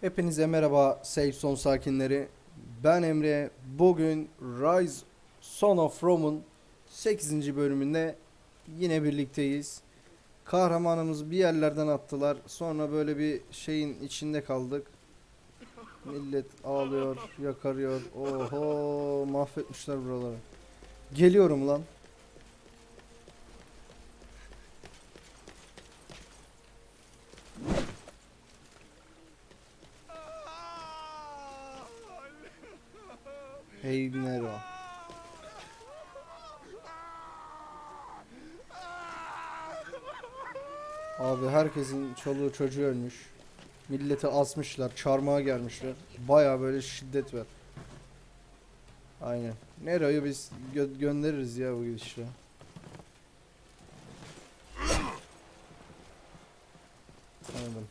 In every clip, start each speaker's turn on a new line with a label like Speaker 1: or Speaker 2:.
Speaker 1: Hepinize merhaba Safe Zone sakinleri. Ben Emre. Bugün Rise Son of Rome'un 8. bölümünde yine birlikteyiz. Kahramanımızı bir yerlerden attılar. Sonra böyle bir şeyin içinde kaldık. Millet ağlıyor, yakarıyor. Oho, mahvetmişler buraları. Geliyorum lan. Hey Nero. Abi herkesin çoluğu çocuğu ölmüş. Milleti asmışlar, çarmıha gelmişler. Baya böyle şiddet var. Aynen. Nero'yu biz gö- göndeririz ya bu gidişle. Anladım.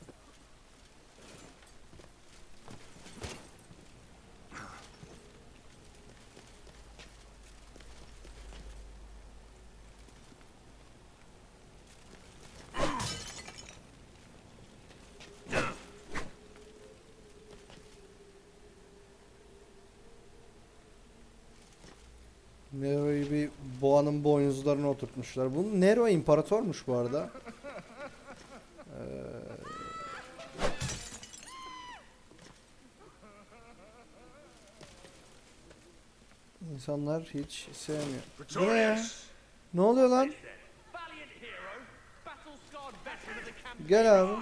Speaker 1: Nero'yu bir boğanın boynuzlarına oturtmuşlar. Bu Nero imparatormuş bu arada. Ee, İnsanlar hiç sevmiyor. Bu ne ya? Ne oluyor lan? Gel abi.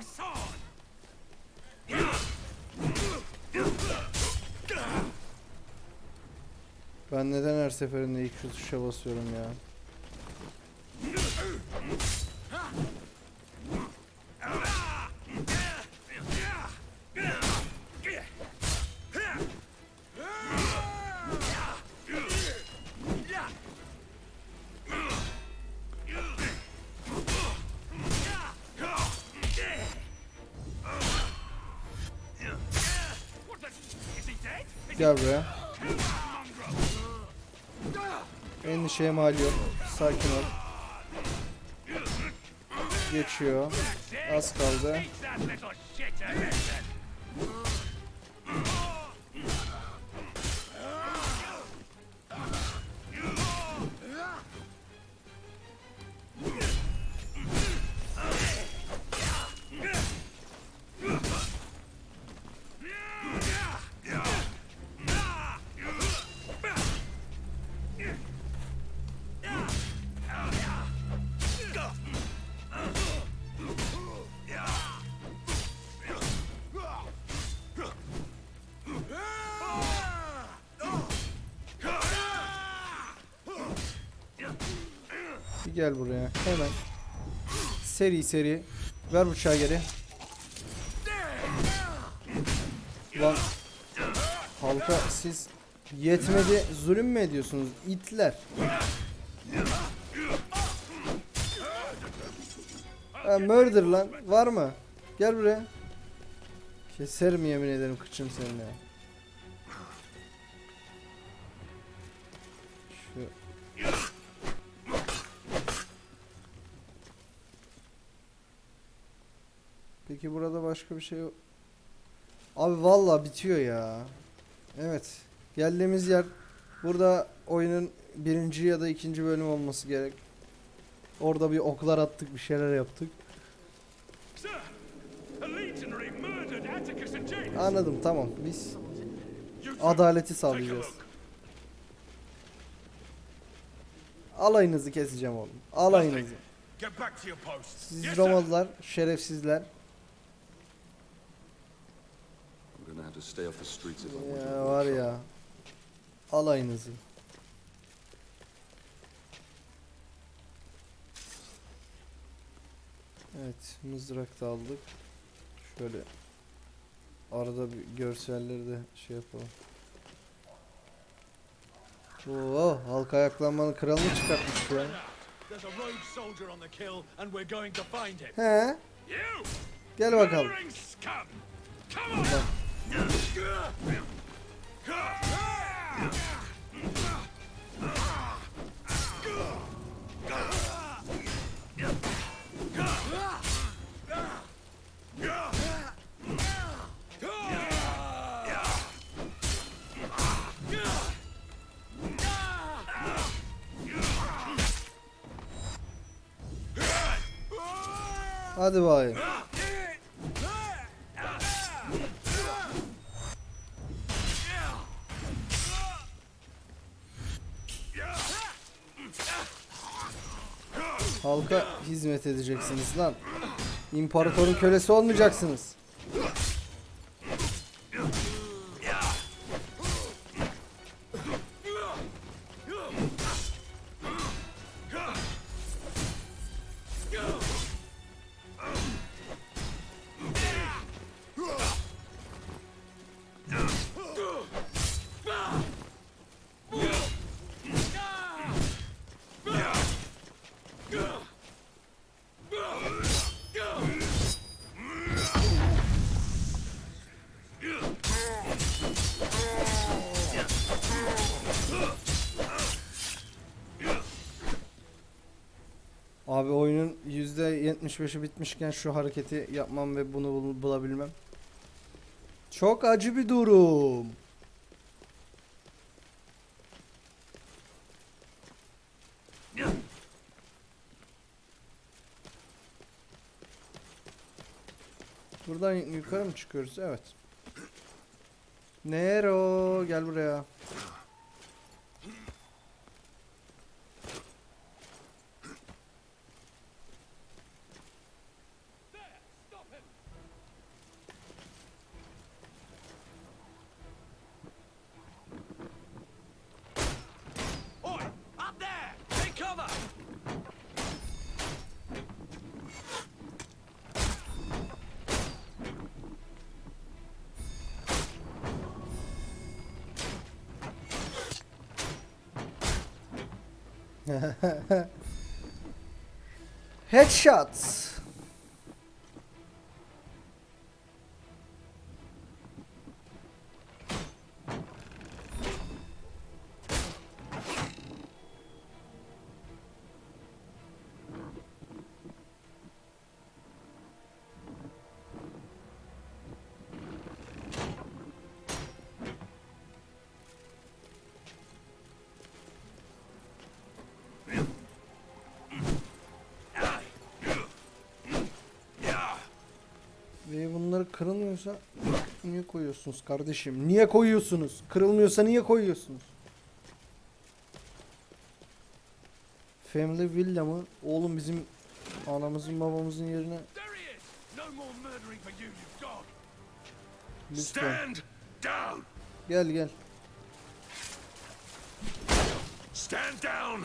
Speaker 1: Ben neden her seferinde ilk şu tuşa basıyorum ya?
Speaker 2: What the? Is he dead? Is
Speaker 1: Gel buraya. Endişeye mal yok. Sakin ol. Geçiyor. Az kaldı. Gel buraya. Hemen. Seri seri. Ver bıçağı geri. Lan. Halka siz yetmedi zulüm mü ediyorsunuz? İtler. Ha, murder lan. Var mı? Gel buraya. Keserim yemin ederim kıçım seninle. Peki burada başka bir şey yok. Abi valla bitiyor ya. Evet. Geldiğimiz yer burada oyunun birinci ya da ikinci bölüm olması gerek. Orada bir oklar attık bir şeyler yaptık. Anladım tamam biz adaleti sağlayacağız. Alayınızı keseceğim oğlum. Alayınızı. Siz. Romalılar şerefsizler.
Speaker 3: I'm gonna have to stay off the streets if I want to.
Speaker 1: Ya var ya. Alayınızı. Evet, mızrak da aldık. Şöyle arada bir görselleri de şey yapalım. Oo, halka ayaklanmanın kralını çıkartmış ya. He, gel bakalım.
Speaker 2: on.
Speaker 1: Hadi bay. Hizmet edeceksiniz lan. İmparatorun kölesi olmayacaksınız. %75'i bitmişken şu hareketi yapmam ve bunu bul- bulabilmem. Çok acı bir durum. Buradan yukarı mı çıkıyoruz? Evet. Nero gel buraya. Headshots. Kırılmıyorsa niye koyuyorsunuz kardeşim? Niye koyuyorsunuz? Kırılmıyorsa niye koyuyorsunuz? Family Villa mı? Oğlum bizim anamızın babamızın yerine lütfen. Gel gel.
Speaker 2: Stand down!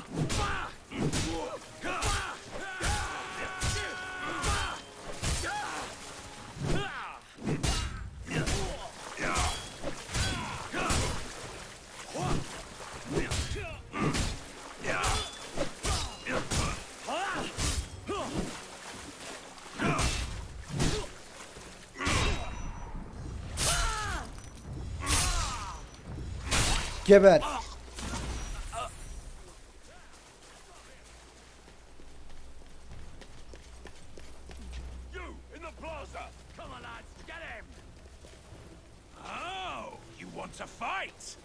Speaker 2: Fight?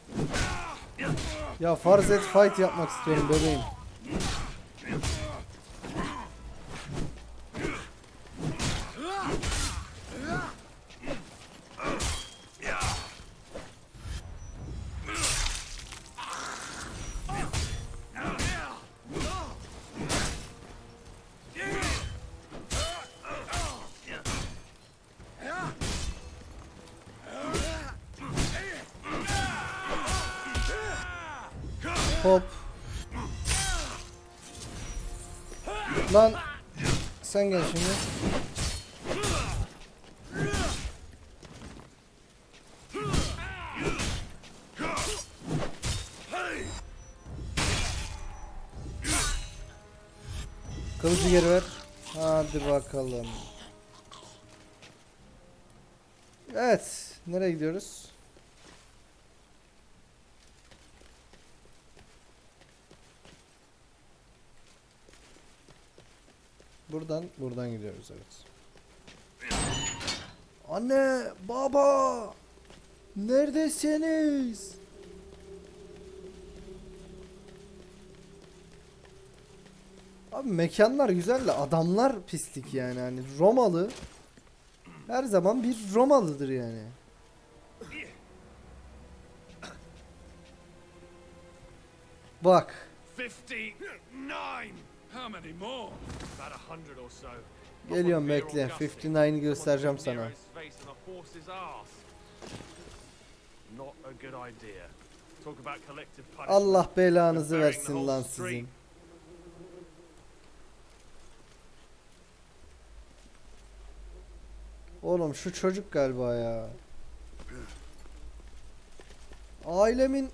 Speaker 1: Ya farz et fight yapmak istiyorum bebeğim. Hop. Lan sen gel şimdi. Kılıcı geri ver. Hadi bakalım. Evet. Nereye gidiyoruz? Buradan buradan gidiyoruz evet. Anne, baba. Neredesiniz? Abi mekanlar güzel de adamlar pislik yani. Hani Romalı her zaman bir Romalıdır yani. Bak.
Speaker 4: 59!
Speaker 2: How many more?
Speaker 4: About a hundred or so.
Speaker 1: Geliyorum bekle. 59'ı göstereceğim sana. Allah belanızı versin lan sizin. Oğlum şu çocuk galiba ya. Ailemin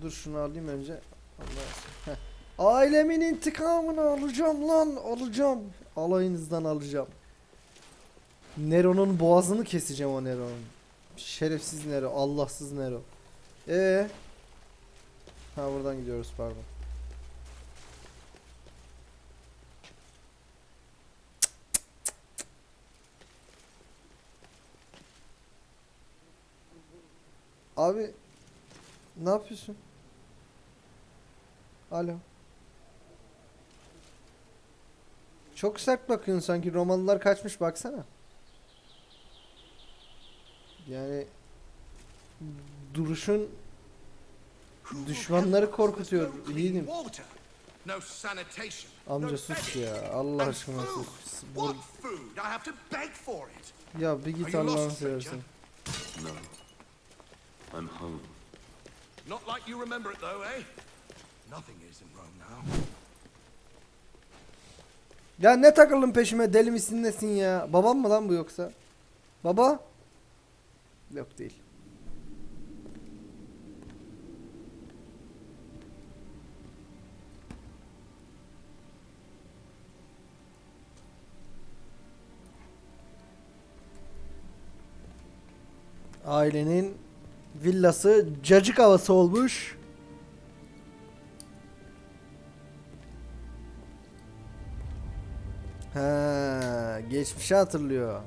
Speaker 1: Dur şunu alayım önce. Allah. Ailemin intikamını alacağım lan, alacağım. Alayınızdan alacağım. Nero'nun boğazını keseceğim o Nero'nun. Şerefsiz Nero, Allahsız Nero. Ee, Ha buradan gidiyoruz pardon. Abi ne yapıyorsun? Alo. Çok sert bakıyorsun sanki Romalılar kaçmış baksana. Yani duruşun düşmanları korkutuyor.
Speaker 5: Sanitation.
Speaker 1: Amca sus ya. Allah aşkına sus. Bu-. Ya bir git Allah'ını seversen.
Speaker 3: No. I'm home.
Speaker 5: Not like you remember it though, eh? Nothing is in Rome now.
Speaker 1: Ya ne takıldın peşime deli misin nesin ya? Babam mı lan bu yoksa? Baba? Yok değil. Ailenin villası cacık havası olmuş. Geçmişi hatırlıyor.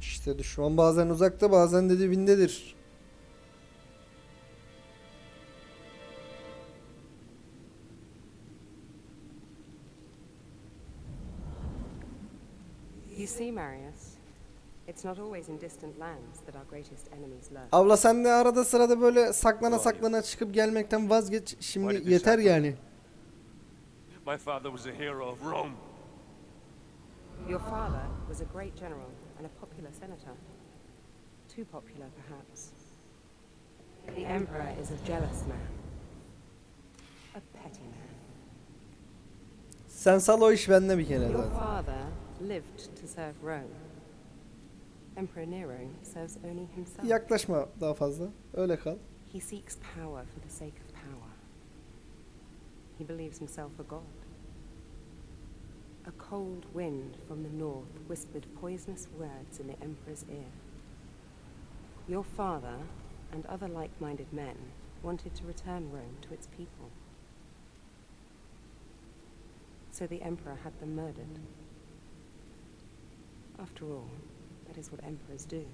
Speaker 1: İşte düşman bazen uzakta bazen de dibindedir.
Speaker 6: See, Marius, it's not always in distant lands that our greatest enemies lurk.
Speaker 1: Abla sen de arada sırada böyle saklana saklana çıkıp gelmekten vazgeç. Şimdi yeter yani.
Speaker 2: My father was a hero of Rome.
Speaker 6: Your father was a great general and a popular senator. Too popular, perhaps. The Emperor is a jealous man. A petty man.
Speaker 1: Sen sal o iş bende bir kere
Speaker 6: Your
Speaker 1: zaten.
Speaker 6: father lived to serve Rome. Emperor Nero serves only himself.
Speaker 1: Yaklaşma daha fazla. Öyle kal.
Speaker 6: He seeks power for the sake of power. He believes himself a god. A cold wind from the north whispered poisonous words in the Emperor's ear. Your father and other like minded men wanted to return Rome to its people. So the Emperor had them murdered. After all, that is what emperors do.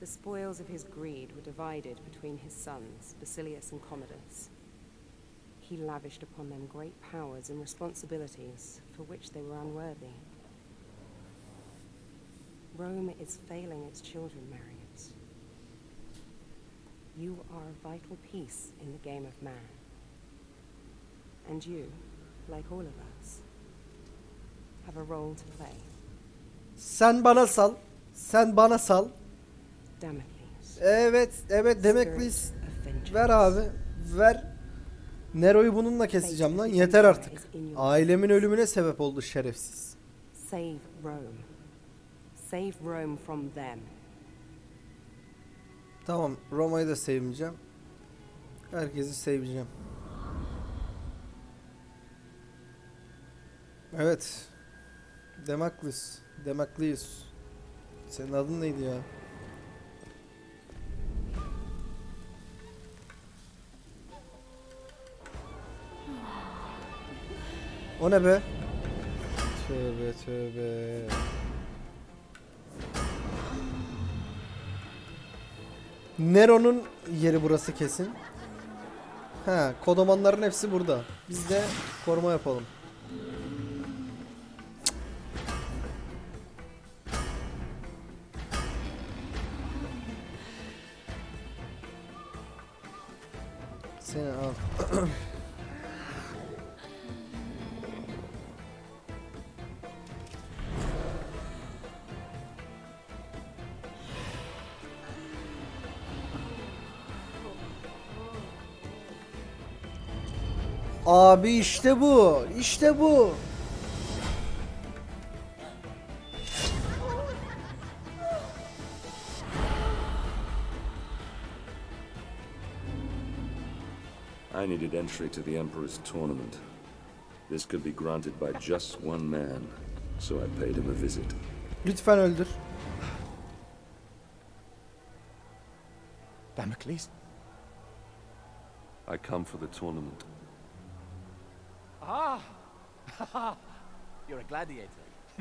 Speaker 6: The spoils of his greed were divided between his sons, Basilius and Commodus. He lavished upon them great powers and responsibilities for which they were unworthy. Rome is failing its children, Marius. You are a vital piece in the game of man. And you, like all of us, have a role to play.
Speaker 1: Sen bana sal. Sen bana sal.
Speaker 6: Damocles.
Speaker 1: Evet, evet Demeklis. Ver abi. Ver. Nero'yu bununla keseceğim lan. Yeter artık. Ailemin ölümüne sebep oldu şerefsiz.
Speaker 6: Save Rome. Save Rome from them.
Speaker 1: Tamam Roma'yı da sevmeyeceğim. Herkesi seveceğim. Evet. Demaklis. Demaklius. Senin adın neydi ya? O ne be? Tövbe tövbe. Nero'nun yeri burası kesin. Ha, kodomanların hepsi burada. Biz de koruma yapalım. Seni al. Abi işte bu. İşte bu.
Speaker 3: I entry to the Emperor's tournament. This could be granted by just one man, so I paid him a visit.
Speaker 1: Lütfen öldür.
Speaker 7: Damocles?
Speaker 3: I come for the tournament.
Speaker 7: Ah! You're a gladiator.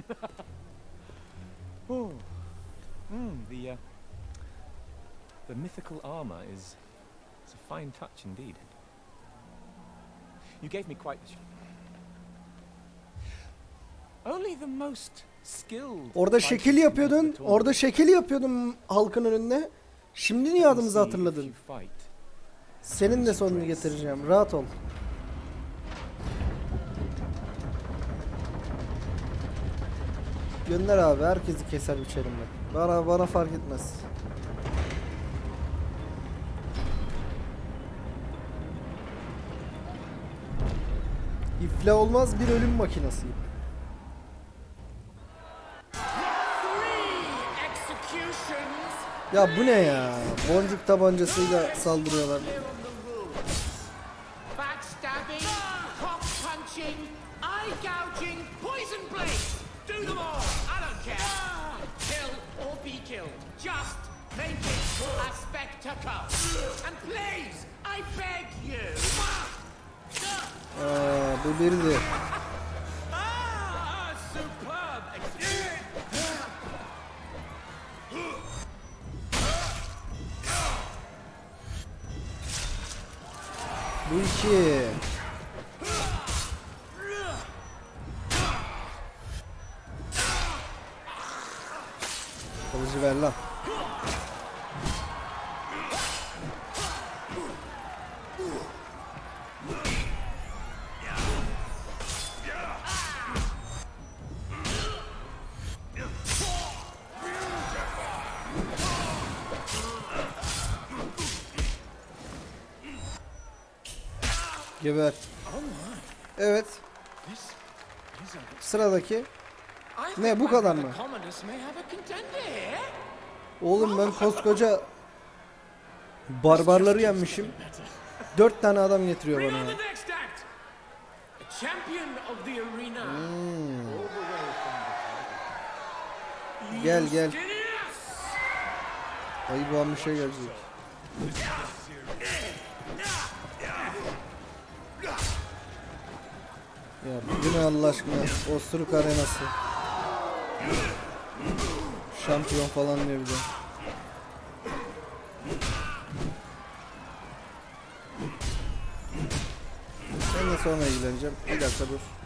Speaker 7: oh. Mm, the, uh, the mythical armor is it's a fine touch indeed. You gave me quite the. Only the most skilled.
Speaker 1: Orada şekil yapıyordun. Orada şekil yapıyordun halkın önünde. Şimdi niye adımızı hatırladın? Senin de sonunu getireceğim. Rahat ol. Gönder abi. Herkesi keser biçerim ben. Bana bana fark etmez. İfla olmaz bir ölüm makinasıyım. Ya bu ne ya? Boncuk tabancasıyla saldırıyorlar. Aa, bu birdi. Bu iki. Kılıcı ver lan. Geber. Evet. Sıradaki. Ne, bu kadar mı? Oğlum ben koskoca barbarları yenmişim. Dört tane adam getiriyor bana
Speaker 8: arena.
Speaker 1: Gel gel. Ayı boğan bir şey gelecek. Ya bu Allah aşkına? Osuruk arenası. Şampiyon falan diyor bir de. Seninle sonra ilgileneceğim. Bir dakika dur.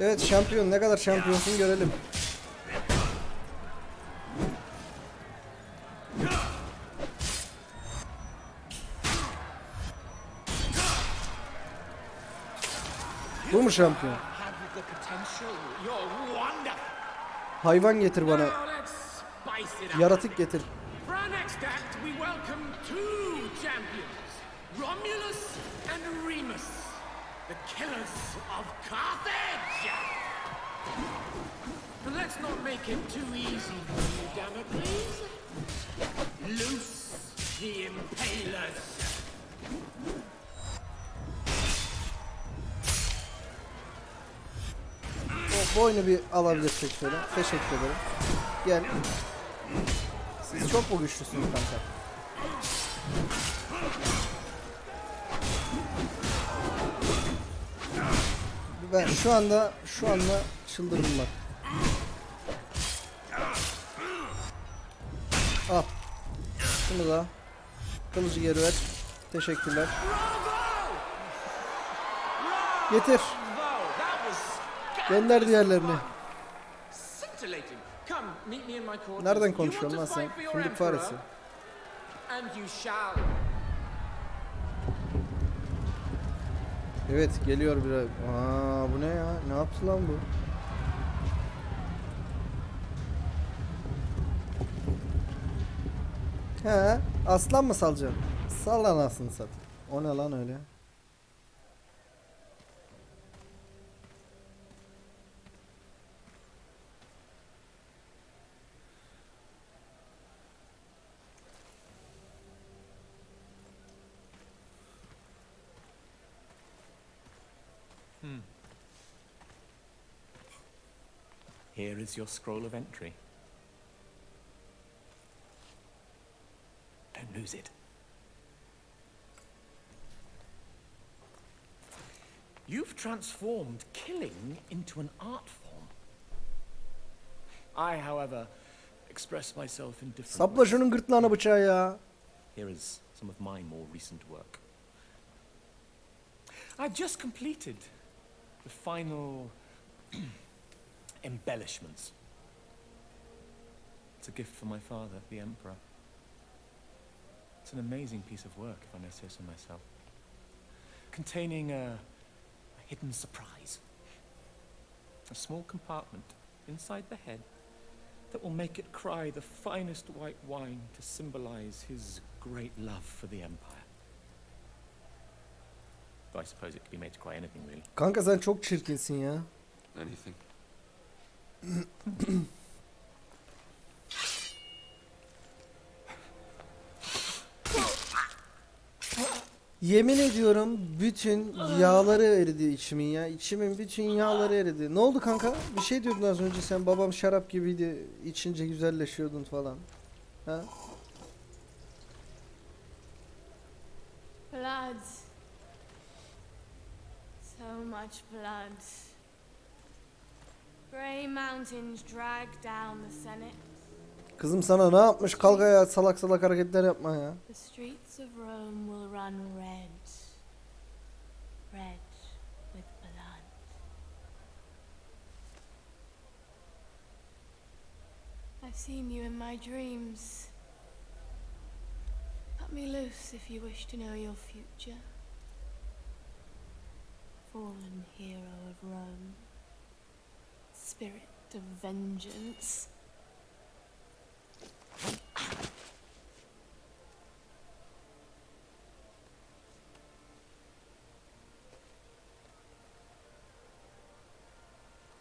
Speaker 1: Evet şampiyon ne kadar şampiyonsun görelim. Bu mu şampiyon? Hayvan getir bana. Yaratık getir.
Speaker 8: The killers of Carthage. But let's not make it too easy for you, Damocles. Loose the impalers.
Speaker 1: Boynu bir alabilirsek şöyle. Teşekkür ederim. Gel. Siz çok mu güçlüsünüz kanka? Ben şu anda şu anda çıldırdım bak. Al. Şunu da. Kılıcı geri ver. Teşekkürler. Getir. Gönder diğerlerini. Nereden konuşuyorsun lan sen? Fındık faresi.
Speaker 8: And you shall.
Speaker 1: Evet geliyor bir. Aa bu ne ya? Ne yaptı lan bu? He, aslan mı salacaksın? Sal anasını sat. O ne lan öyle?
Speaker 7: Is your scroll of entry. Don't lose it.
Speaker 8: You've transformed killing into an art form. I, however, express myself in different
Speaker 1: Sapla
Speaker 8: ways.
Speaker 1: şunun gırtlağına bıçağı ya.
Speaker 7: Here is some of my more recent work.
Speaker 8: I've just completed
Speaker 7: The final embellishments. It's a gift for my father, the Emperor. It's an amazing piece of work, if I may say so myself. Containing a, a hidden surprise. A small compartment inside the head that will make it cry the finest white wine to symbolize his great love for the Empire. Though I suppose it could be made to cry anything, really.
Speaker 1: Kanka sen çok çirkinsin ya.
Speaker 3: Anything?
Speaker 1: Yemin ediyorum bütün yağları eridi içimin ya. İçimin bütün yağları eridi. Ne oldu kanka? Bir şey diyordun az önce sen babam şarap gibiydi. içince güzelleşiyordun falan. Ha?
Speaker 9: Blood. So much blood. Grey mountains drag down the Senate.
Speaker 1: Kızım sana ne yapmış? Kalk ayağa salak salak hareketler yapma ya.
Speaker 9: The streets of Rome will run red. Red with blood. I've seen you in my dreams. Cut me loose if you wish to know your future. Fallen hero of Rome. Spirit of vengeance.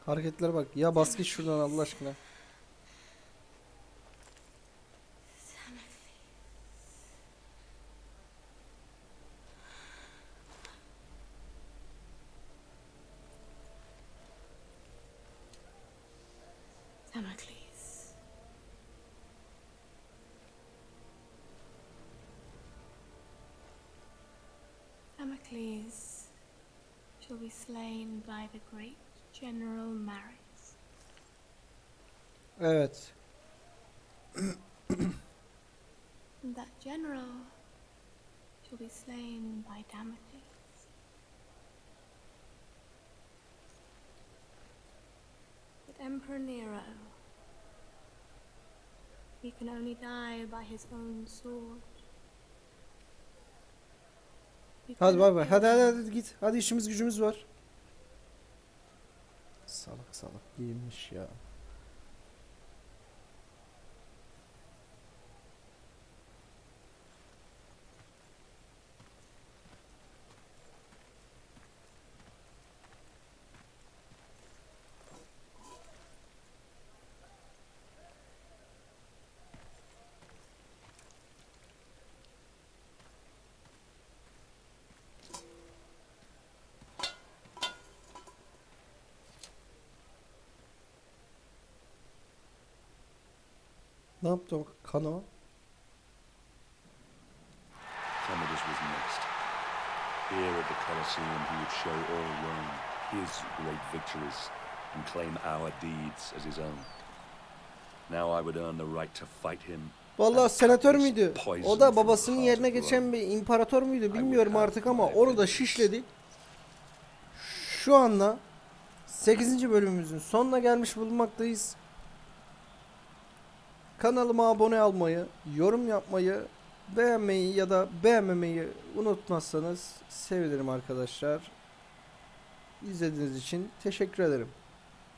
Speaker 1: Hareketlere bak. Ya bas git şuradan Allah aşkına.
Speaker 9: Be slain by the great General Maris.
Speaker 1: Evet.
Speaker 9: That general shall be slain by Damocles. But Emperor Nero, he can only die by his own sword.
Speaker 1: Hadi bay bay. Hadi hadi hadi git. Hadi işimiz gücümüz var. Salak salak giyinmiş ya. Ne yaptı o Kano?
Speaker 3: Commodus was next. Here at the Colosseum, he would show all Rome his great victories and claim our deeds as his own. Now I would earn the right to fight him.
Speaker 1: Vallahi
Speaker 3: and
Speaker 1: senatör müydü? O da babasının yerine geçen bir imparator muydu bilmiyorum artık ama onu da şişledik. Şu anda 8. bölümümüzün sonuna gelmiş bulunmaktayız. Kanalıma abone olmayı, yorum yapmayı, beğenmeyi ya da beğenmemeyi unutmazsanız sevinirim arkadaşlar. İzlediğiniz için teşekkür ederim.